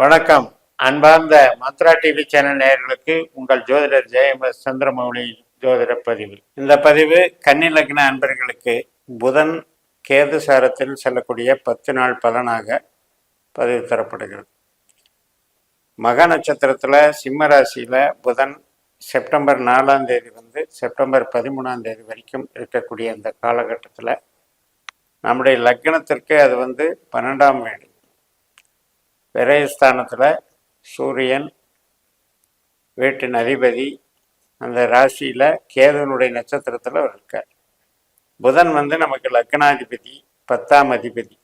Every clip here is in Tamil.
வணக்கம். அன்பார்ந்த மந்த்ரா டிவி சேனல் நேயர்களுக்கு உங்கள் ஜோதிடர் ஜெயம் எஸ் சந்திரமௌலி ஜோதிட பதிவு. இந்த பதிவு கன்னி லக்ன அன்பர்களுக்கு புதன் கேது சாரத்தில் செல்லக்கூடிய பத்து நாள் பலனாக பதிவு தரப்படுகிறது. மக நட்சத்திரத்தில் சிம்ம ராசியில் புதன் செப்டம்பர் நாலாம் தேதி வந்து செப்டம்பர் பதிமூணாம் தேதி வரைக்கும் இருக்கக்கூடிய அந்த காலகட்டத்தில் நம்முடைய லக்னத்திற்கு அது வந்து பன்னெண்டாம் வீடு. விரயஸ்தானத்தில் சூரியன் வீட்டின் அதிபதி அந்த ராசியில் கேதுனுடைய நட்சத்திரத்தில் அவர் இருக்கார். புதன் வந்து நமக்கு லக்னாதிபதி பத்தாம் அதிபதி.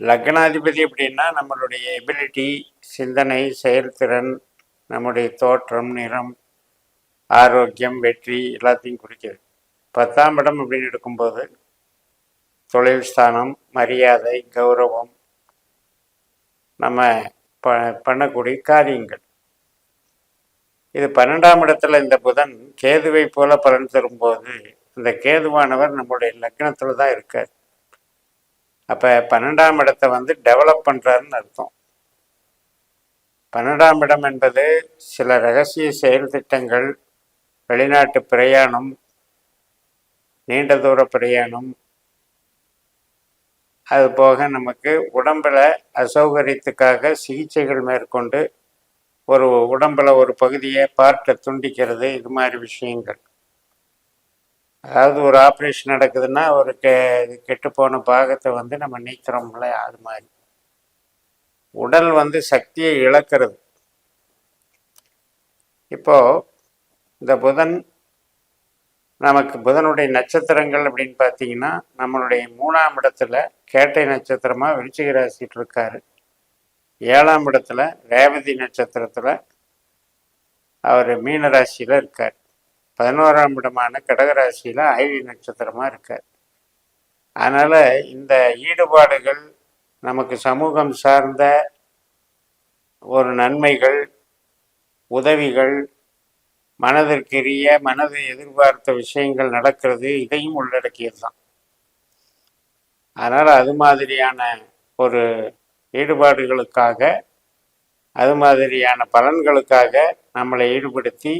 லக்னாதிபதி அப்படின்னா நம்மளுடைய எபிலிட்டி சிந்தனை செயல்திறன் நம்முடைய தோற்றம் நிறம் ஆரோக்கியம் வெற்றி எல்லாத்தையும் குறிக்கிறது. பத்தாம் இடம் அப்படின்னு எடுக்கும்போது தொழில் ஸ்தானம் மரியாதை கௌரவம் நம்ம ப பண்ணக்கூடிய காரியங்கள். இது பன்னெண்டாம் இடத்துல இந்த புதன் கேதுவை போல பலன் தரும்போது இந்த கேதுவானவர் நம்முடைய லக்னத்தில் தான் இருக்கார். அப்போ பன்னெண்டாம் இடத்தை வந்து டெவலப் பண்ணுறாருன்னு அர்த்தம். பன்னெண்டாம் இடம் என்பது சில ரகசிய செயல் திட்டங்கள் வெளிநாட்டு பிரயாணம் நீண்ட தூர பிரயாணம் அது போக நமக்கு உடம்புல அசௌகரியத்துக்காக சிகிச்சைகள் மேற்கொண்டு ஒரு உடம்பில் ஒரு பகுதியை பார்ட்டை துண்டிக்கிறது இது மாதிரி விஷயங்கள். அதாவது ஒரு ஆப்ரேஷன் நடக்குதுன்னா ஒரு கெ கெட்டு பாகத்தை வந்து நம்ம நீக்கிறோம்ல அது மாதிரி. உடல் வந்து சக்தியை இழக்கிறது. இப்போ இந்த புதன் நமக்கு புதனுடைய நட்சத்திரங்கள் அப்படின்னு பார்த்தீங்கன்னா நம்மளுடைய மூணாம் இடத்துல கேட்டை நட்சத்திரமாக விருச்சிக ராசிட்டு இருக்காரு. ஏழாம் இடத்துல ரேவதி நட்சத்திரத்தில் அவர் மீன ராசியில் இருக்கார். பதினோராம் இடமான கடகராசியில் ஐவி நட்சத்திரமாக இருக்கார். அதனால் இந்த ஈடுபாடுகள் நமக்கு சமூகம் சார்ந்த ஒரு நன்மைகள் உதவிகள் மனதிற்கெரிய மனதை எதிர்பார்த்த விஷயங்கள் நடக்கிறது இதையும் உள்ளடக்கியது தான் அதனால் அது மாதிரியான ஒரு ஈடுபாடுகளுக்காக அது மாதிரியான பலன்களுக்காக நம்மளை ஈடுபடுத்தி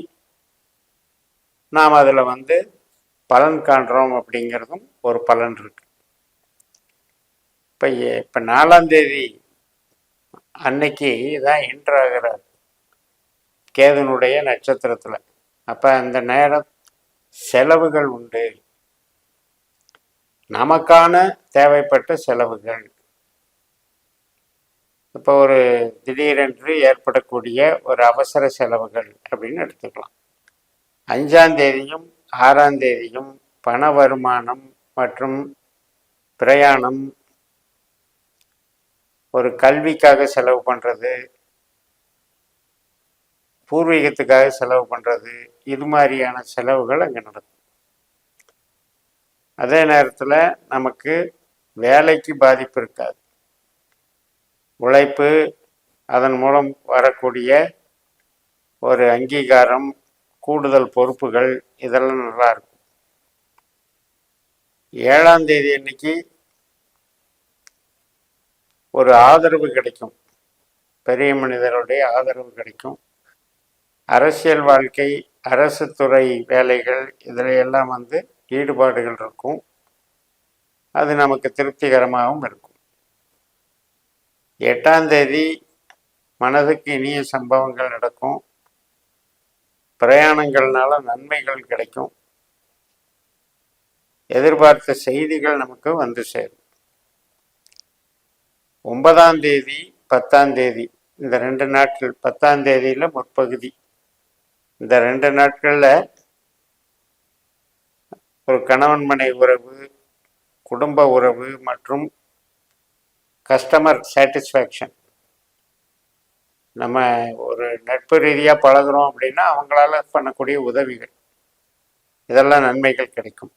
நாம் அதில் வந்து பலன் காண்றோம் அப்படிங்கிறதும் ஒரு பலன் இருக்கு. இப்போ இப்போ நாலாம் தேதி அன்னைக்கு தான் என்ட்ராகிறார் கேதனுடைய நட்சத்திரத்தில். அப்போ அந்த நேரம் செலவுகள் உண்டு. நமக்கான தேவைப்பட்ட செலவுகள். இப்போ ஒரு திடீரென்று ஏற்படக்கூடிய ஒரு அவசர செலவுகள் அப்படின்னு எடுத்துக்கலாம். அஞ்சாம் தேதியும் ஆறாம் தேதியும் பண வருமானம் மற்றும் பிரயாணம் ஒரு கல்விக்காக செலவு பண்ணுறது பூர்வீகத்துக்காக செலவு பண்ணுறது இது மாதிரியான செலவுகள் அங்கே நடக்கும். அதே நேரத்தில் நமக்கு வேலைக்கு பாதிப்பு இருக்காது. உழைப்பு அதன் மூலம் வரக்கூடிய ஒரு அங்கீகாரம் கூடுதல் பொறுப்புகள் இதெல்லாம் நல்லா இருக்கும். ஏழாம் தேதி அன்னைக்கு ஒரு ஆதரவு கிடைக்கும். பெரிய மனிதருடைய ஆதரவு கிடைக்கும். அரசியல் வாழ்க்கை அரசு துறை வேலைகள் இதில் எல்லாம் வந்து ஈடுபாடுகள் இருக்கும். அது நமக்கு திருப்திகரமாகவும் இருக்கும். எட்டாம் தேதி மனதுக்கு இனிய சம்பவங்கள் நடக்கும். பிரயாணங்கள்னால நன்மைகள் கிடைக்கும். எதிர்பார்த்த செய்திகள் நமக்கு வந்து சேரும். ஒன்பதாம் தேதி பத்தாம் தேதி இந்த ரெண்டு நாட்கள் பத்தாம் தேதியில் முற்பகுதி. இந்த ரெண்டு நாட்களில் ஒரு கணவன் மனை உறவு குடும்ப உறவு மற்றும் கஸ்டமர் சாட்டிஸ்ஃபேக்ஷன் நம்ம ஒரு நட்பு ரீதியாக பழகுறோம் அப்படின்னா அவங்களால பண்ணக்கூடிய உதவிகள். இதெல்லாம் நன்மைகள் கிடைக்கும்.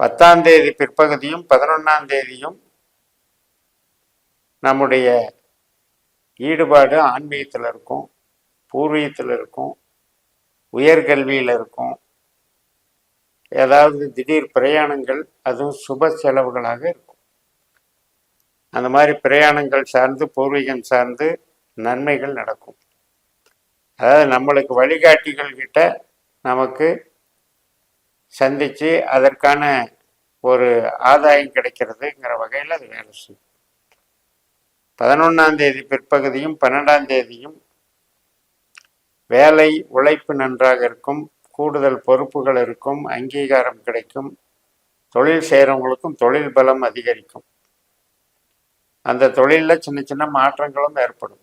பத்தாம் தேதி பிற்பகுதியும் பதினொன்றாம் தேதியும் நம்முடைய ஈடுபாடு ஆன்மீகத்தில் இருக்கும். பூர்வீகத்தில் இருக்கும் உயர்கல்வியில் இருக்கும். ஏதாவது திடீர் பிரயாணங்கள் அதுவும் சுப செலவுகளாக இருக்கும். அந்த மாதிரி பிரயாணங்கள் சார்ந்து பூர்வீகம் சார்ந்து நன்மைகள் நடக்கும். அதாவது நம்மளுக்கு வழிகாட்டிகள் கிட்ட நமக்கு சந்தித்து அதற்கான ஒரு ஆதாயம் கிடைக்கிறதுங்கிற வகையில் அது வேலை செய்யும். பதினொன்றாம் தேதி பிற்பகுதியும் பன்னெண்டாம் தேதியும் வேலை உழைப்பு நன்றாக இருக்கும் கூடுதல் பொறுப்புகள் இருக்கும் அங்கீகாரம் கிடைக்கும் தொழில் செய்கிறவங்களுக்கும் தொழில் பலம் அதிகரிக்கும். அந்த தொழிலில் சின்ன சின்ன மாற்றங்களும் ஏற்படும்.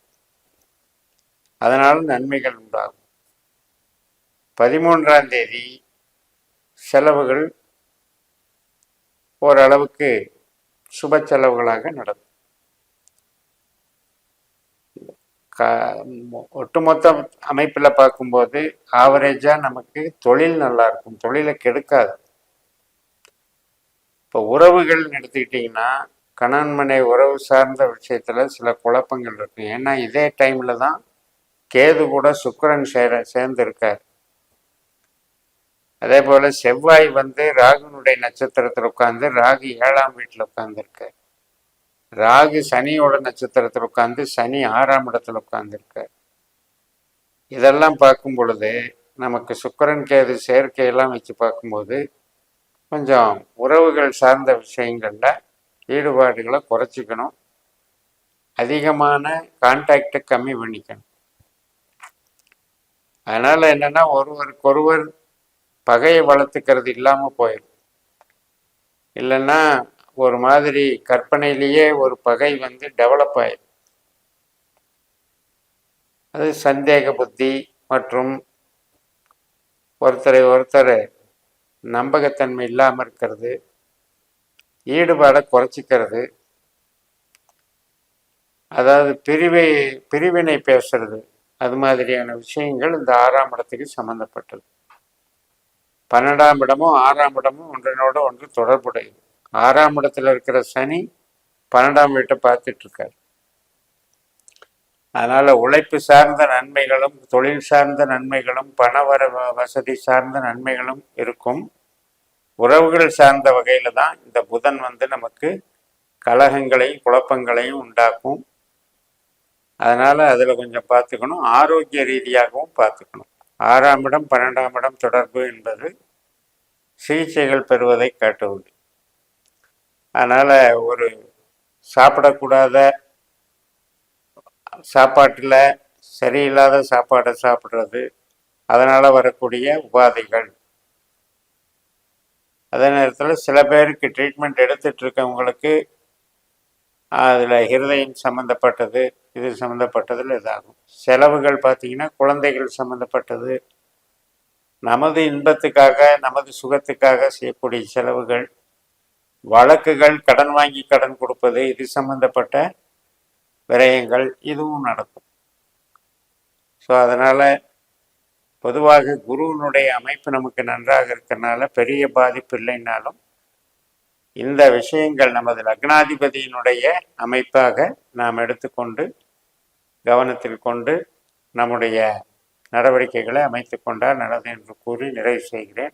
அதனால் நன்மைகள் உண்டாகும். பதிமூன்றாம் தேதி செலவுகள் ஓரளவுக்கு சுப செலவுகளாக நடக்கும். ஒட்டுமொத்த அமைப்பில் பார்க்கும்போது ஆவரேஜாக நமக்கு தொழில் நல்லா இருக்கும். தொழிலை கெடுக்காது. இப்போ உறவுகள்னு எடுத்துக்கிட்டிங்கன்னா கணவன்மனை உறவு சார்ந்த விஷயத்தில் சில குழப்பங்கள் இருக்கும் ஏன்னா இதே டைமில் தான் கேது கூட சுக்கரன் சேர சேர்ந்திருக்கார். அதே போல் செவ்வாய் வந்து ராகுனுடைய நட்சத்திரத்தில் உட்காந்து ராகு ஏழாம் வீட்டில் உட்காந்துருக்கார் ராகு சனியோட நட்சத்திரத்தில் உட்காந்து சனி ஆறாம் இடத்துல உட்காந்துருக்கார் இதெல்லாம் பார்க்கும் பொழுது நமக்கு சுக்கரன் கேது செயற்கையெல்லாம் வச்சு பார்க்கும்போது கொஞ்சம் உறவுகள் சார்ந்த விஷயங்களில் ஈடுபாடுகளை குறைச்சிக்கணும். அதிகமான கான்டாக்டை கம்மி பண்ணிக்கணும். அதனால் என்னென்னா ஒருவருக்கொருவர் பகையை வளர்த்துக்கிறது இல்லாமல் போயிடும். இல்லைன்னா ஒரு மாதிரி கற்பனையிலேயே ஒரு பகை வந்து டெவலப் ஆயிடும் அது சந்தேக புத்தி மற்றும் ஒருத்தரை ஒருத்தர் நம்பகத்தன்மை இல்லாமல் இருக்கிறது ஈடுபாடை குறைச்சிக்கிறது அதாவது பிரிவை பிரிவினை பேசுறது அது மாதிரியான விஷயங்கள் இந்த ஆறாம் இடத்துக்கு சம்மந்தப்பட்டது பன்னெண்டாம் இடமும் ஆறாம் இடமும் ஒன்றினோட ஒன்று தொடர்புடையது. ஆறாம் இடத்துல இருக்கிற சனி பன்னெண்டாம் வீட்டை பார்த்துட்டு இருக்காரு அதனால உழைப்பு சார்ந்த நன்மைகளும் தொழில் சார்ந்த நன்மைகளும் பண வர வசதி சார்ந்த நன்மைகளும் இருக்கும். உறவுகள் சார்ந்த வகையில் தான் இந்த புதன் வந்து நமக்கு கலகங்களையும் குழப்பங்களையும் உண்டாக்கும். அதனால் அதில் கொஞ்சம் பார்த்துக்கணும். ஆரோக்கிய ரீதியாகவும் பார்த்துக்கணும். ஆறாம் இடம் பன்னெண்டாம் இடம் தொடர்பு என்பது சிகிச்சைகள் பெறுவதை காட்டுவது. அதனால் ஒரு சாப்பிடக்கூடாத சாப்பாட்டில் சரியில்லாத சாப்பாடை சாப்பிட்றது அதனால் வரக்கூடிய உபாதைகள். அதே நேரத்தில் சில பேருக்கு ட்ரீட்மெண்ட் எடுத்துகிட்டு இருக்கவங்களுக்கு அதில் ஹிருதயம் சம்மந்தப்பட்டது இது சம்மந்தப்பட்டதில் இதாகும். செலவுகள் பார்த்திங்கன்னா குழந்தைகள் சம்மந்தப்பட்டது நமது இன்பத்துக்காக நமது சுகத்துக்காக செய்யக்கூடிய செலவுகள் வழக்குகள் கடன் வாங்கி கடன் கொடுப்பது இது சம்பந்தப்பட்ட விரயங்கள் இதுவும் நடக்கும். ஸோ அதனால் பொதுவாக குருவினுடைய அமைப்பு நமக்கு நன்றாக இருக்கிறனால பெரிய பாதிப்பு இல்லைன்னாலும் இந்த விஷயங்கள் நமது லக்னாதிபதியினுடைய அமைப்பாக நாம் எடுத்துக்கொண்டு கவனத்தில் கொண்டு நம்முடைய நடவடிக்கைகளை அமைத்து கொண்டால் நல்லது என்று கூறி நிறைவு செய்கிறேன்.